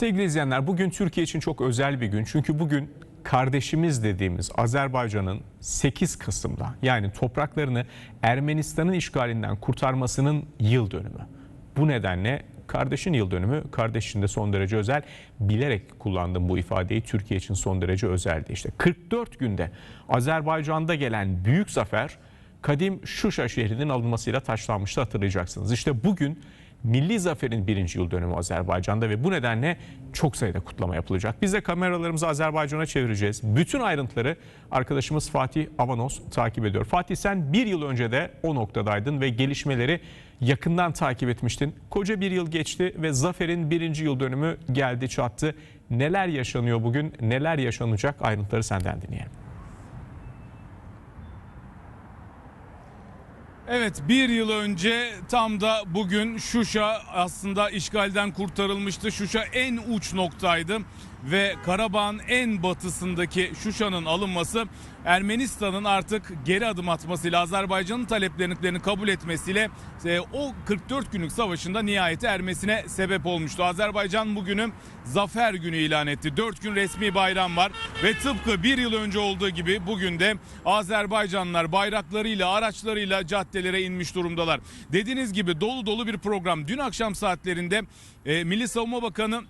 Sevgili izleyenler bugün Türkiye için çok özel bir gün. Çünkü bugün kardeşimiz dediğimiz Azerbaycan'ın 8 Kasım'da yani topraklarını Ermenistan'ın işgalinden kurtarmasının yıl dönümü. Bu nedenle kardeşin yıl dönümü kardeşin de son derece özel. Bilerek kullandım bu ifadeyi Türkiye için son derece özeldi. İşte 44 günde Azerbaycan'da gelen büyük zafer kadim Şuşa şehrinin alınmasıyla taşlanmıştı hatırlayacaksınız. İşte bugün Milli Zafer'in birinci yıl dönümü Azerbaycan'da ve bu nedenle çok sayıda kutlama yapılacak. Biz de kameralarımızı Azerbaycan'a çevireceğiz. Bütün ayrıntıları arkadaşımız Fatih Avanos takip ediyor. Fatih sen bir yıl önce de o noktadaydın ve gelişmeleri yakından takip etmiştin. Koca bir yıl geçti ve Zafer'in birinci yıl dönümü geldi çattı. Neler yaşanıyor bugün, neler yaşanacak ayrıntıları senden dinleyelim. Evet bir yıl önce tam da bugün Şuşa aslında işgalden kurtarılmıştı. Şuşa en uç noktaydı ve Karabağ'ın en batısındaki Şuşa'nın alınması Ermenistan'ın artık geri adım atmasıyla Azerbaycan'ın taleplerini kabul etmesiyle e, o 44 günlük savaşında nihayete ermesine sebep olmuştu. Azerbaycan bugünü zafer günü ilan etti. 4 gün resmi bayram var ve tıpkı bir yıl önce olduğu gibi bugün de Azerbaycanlılar bayraklarıyla araçlarıyla caddelere inmiş durumdalar. Dediğiniz gibi dolu dolu bir program. Dün akşam saatlerinde e, Milli Savunma Bakanı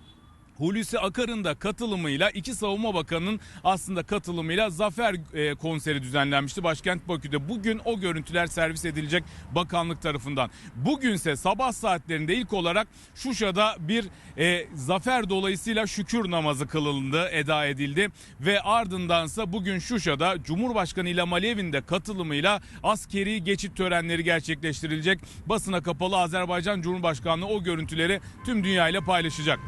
Hulusi Akar'ın da katılımıyla iki savunma bakanının aslında katılımıyla zafer e, konseri düzenlenmişti başkent Bakü'de. Bugün o görüntüler servis edilecek bakanlık tarafından. Bugünse sabah saatlerinde ilk olarak Şuşa'da bir e, zafer dolayısıyla şükür namazı kılındı, eda edildi ve ardındansa bugün Şuşa'da Cumhurbaşkanı İlham Aliyev'in de katılımıyla askeri geçit törenleri gerçekleştirilecek. Basına kapalı Azerbaycan Cumhurbaşkanlığı o görüntüleri tüm dünya ile paylaşacak.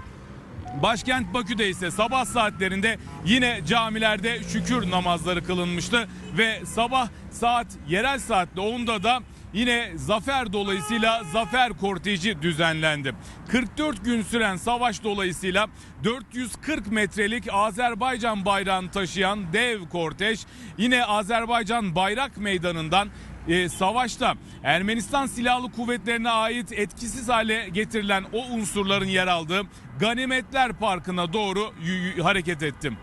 Başkent Bakü'de ise sabah saatlerinde yine camilerde şükür namazları kılınmıştı ve sabah saat yerel saatte 10'da da yine zafer dolayısıyla zafer korteji düzenlendi. 44 gün süren savaş dolayısıyla 440 metrelik Azerbaycan bayrağını taşıyan dev kortej yine Azerbaycan Bayrak Meydanı'ndan e, savaşta Ermenistan Silahlı Kuvvetlerine ait etkisiz hale getirilen o unsurların yer aldığı Ganimetler Parkı'na doğru hareket ettim.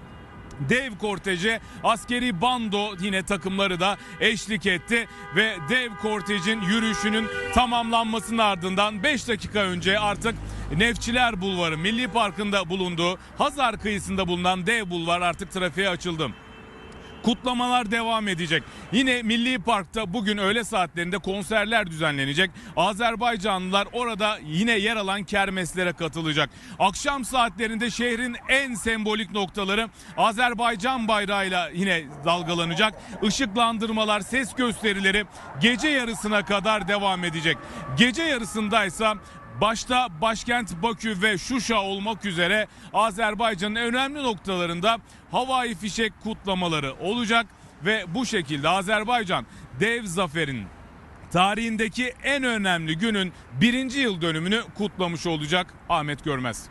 Dev korteje askeri bando yine takımları da eşlik etti ve dev kortejin yürüyüşünün tamamlanmasının ardından 5 dakika önce artık Nefçiler Bulvarı Milli Parkı'nda bulunduğu Hazar kıyısında bulunan dev bulvar artık trafiğe açıldı kutlamalar devam edecek. Yine Milli Park'ta bugün öğle saatlerinde konserler düzenlenecek. Azerbaycanlılar orada yine yer alan kermeslere katılacak. Akşam saatlerinde şehrin en sembolik noktaları Azerbaycan bayrağıyla yine dalgalanacak. Işıklandırmalar, ses gösterileri gece yarısına kadar devam edecek. Gece yarısındaysa Başta başkent Bakü ve Şuşa olmak üzere Azerbaycan'ın önemli noktalarında havai fişek kutlamaları olacak ve bu şekilde Azerbaycan dev zaferin tarihindeki en önemli günün birinci yıl dönümünü kutlamış olacak Ahmet Görmez.